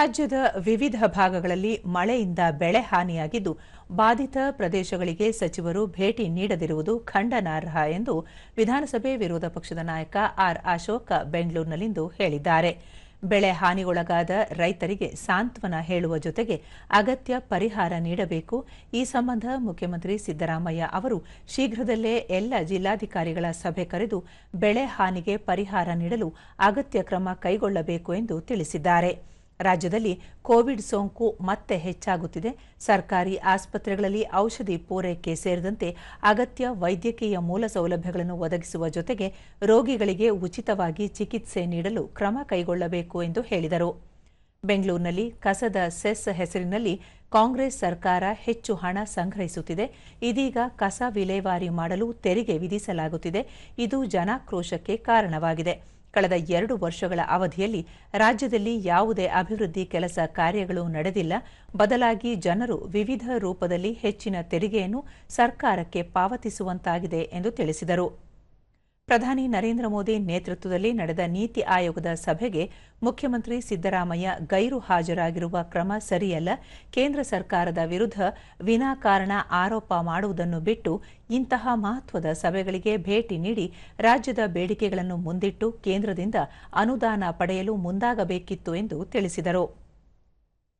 ರಾಜ್ಯದ ವಿವಿಧ ಭಾಗಗಳಲ್ಲಿ ಮಳೆಯಿಂದ ಬೆಳೆ ಹಾನಿಯಾಗಿದ್ದು ಬಾಧಿತ ಪ್ರದೇಶಗಳಿಗೆ ಸಚಿವರು ಭೇಟಿ ನೀಡದಿರುವುದು ಖಂಡನಾರ್ಹ ಎಂದು ವಿಧಾನಸಭೆ ವಿರೋಧ ಪಕ್ಷದ ನಾಯಕ ಆರ್ ಅಶೋಕ ಬೆಂಗಳೂರಿನಲ್ಲಿಂದು ಹೇಳಿದ್ದಾರೆ. ಬೆಳೆ ಹಾನಿಗೊಳಗಾದ ರೈತರಿಗೆ ಸಾಂತ್ವನ ಹೇಳುವ ಜೊತೆಗೆ ಅಗತ್ಯ ಪರಿಹಾರ ನೀಡಬೇಕು. ಈ ಸಂಬಂಧ ಮುಖ್ಯಮಂತ್ರಿ ಸಿದ್ದರಾಮಯ್ಯ ಅವರು ಶೀಘ್ರದಲ್ಲೇ ಎಲ್ಲ ಜಿಲ್ಲಾಧಿಕಾರಿಗಳ ಸಭೆ ಕರೆದು ಬೆಳೆ ಹಾನಿಗೆ ಪರಿಹಾರ ನೀಡಲು ಅಗತ್ಯ ಕ್ರಮ ಕೈಗೊಳ್ಳಬೇಕು ಎಂದು ತಿಳಿಸಿದ್ದಾರೆ. ರಾಜ್ಯದಲ್ಲಿ ಕೋವಿಡ್ ಸೋಂಕು ಮತ್ತೆ ಹೆಚ್ಚಾಗುತ್ತಿದೆ. ಸರ್ಕಾರಿ ಆಸ್ಪತ್ರೆಗಳಲ್ಲಿ ಔಷಧಿ ಪೂರೈಕೆ ಸೇರಿದಂತೆ ಅಗತ್ಯ ವೈದ್ಯಕೀಯ ಮೂಲ ಸೌಲಭ್ಯಗಳನ್ನು ಒದಗಿಸುವ ಜೊತೆಗೆ ರೋಗಿಗಳಿಗೆ ಉಚಿತವಾಗಿ ಚಿಕಿತ್ಸೆ ನೀಡಲು ಕ್ರಮ ಕೈಗೊಳ್ಳಬೇಕು ಎಂದು ಹೇಳಿದರು. ಬೆಂಗಳೂರಿನಲ್ಲಿ ಕಸದ ಸೆಸ್ ಹೆಸರಿನಲ್ಲಿ ಕಾಂಗ್ರೆಸ್ ಸರ್ಕಾರ ಹೆಚ್ಚು ಹಣ ಸಂಗ್ರಹಿಸುತ್ತಿದೆ. ಇದೀಗ ಕಸ ವಿಲೇವಾರಿ ಮಾಡಲು ತೆರಿಗೆ ವಿಧಿಸಲಾಗುತ್ತಿದೆ. ಇದು ಜನಾಕ್ರೋಶಕ್ಕೆ ಕಾರಣವಾಗಿದೆ. ಕಳೆದ ಎರಡು ವರ್ಷಗಳ ಅವಧಿಯಲ್ಲಿ ರಾಜ್ಯದಲ್ಲಿ ಯಾವುದೇ ಅಭಿವೃದ್ಧಿ ಕೆಲಸ ಕಾರ್ಯಗಳು ನಡೆದಿಲ್ಲ. ಬದಲಾಗಿ ಜನರು ವಿವಿಧ ರೂಪದಲ್ಲಿ ಹೆಚ್ಚಿನ ತೆರಿಗೆಯನ್ನು ಸರ್ಕಾರಕ್ಕೆ ಪಾವತಿಸುವಂತಾಗಿದೆ ಎಂದು ತಿಳಿಸಿದರು. ಪ್ರಧಾನಿ ನರೇಂದ್ರ ಮೋದಿ ನೇತೃತ್ವದಲ್ಲಿ ನಡೆದ ನೀತಿ ಆಯೋಗದ ಸಭೆಗೆ ಮುಖ್ಯಮಂತ್ರಿ ಸಿದ್ದರಾಮಯ್ಯ ಗೈರು ಹಾಜರಾಗಿರುವ ಕ್ರಮ ಸರಿಯಲ್ಲ. ಕೇಂದ್ರ ಸರ್ಕಾರದ ವಿರುದ್ಧ ವಿನಾಕಾರಣ ಆರೋಪ ಮಾಡುವುದನ್ನು ಬಿಟ್ಟು ಇಂತಹ ಮಹತ್ವದ ಸಭೆಗಳಿಗೆ ಭೇಟಿ ನೀಡಿ ರಾಜ್ಯದ ಬೇಡಿಕೆಗಳನ್ನು ಮುಂದಿಟ್ಟು ಕೇಂದ್ರದಿಂದ ಅನುದಾನ ಪಡೆಯಲು ಮುಂದಾಗಬೇಕಿತ್ತು ಎಂದು ತಿಳಿಸಿದರು.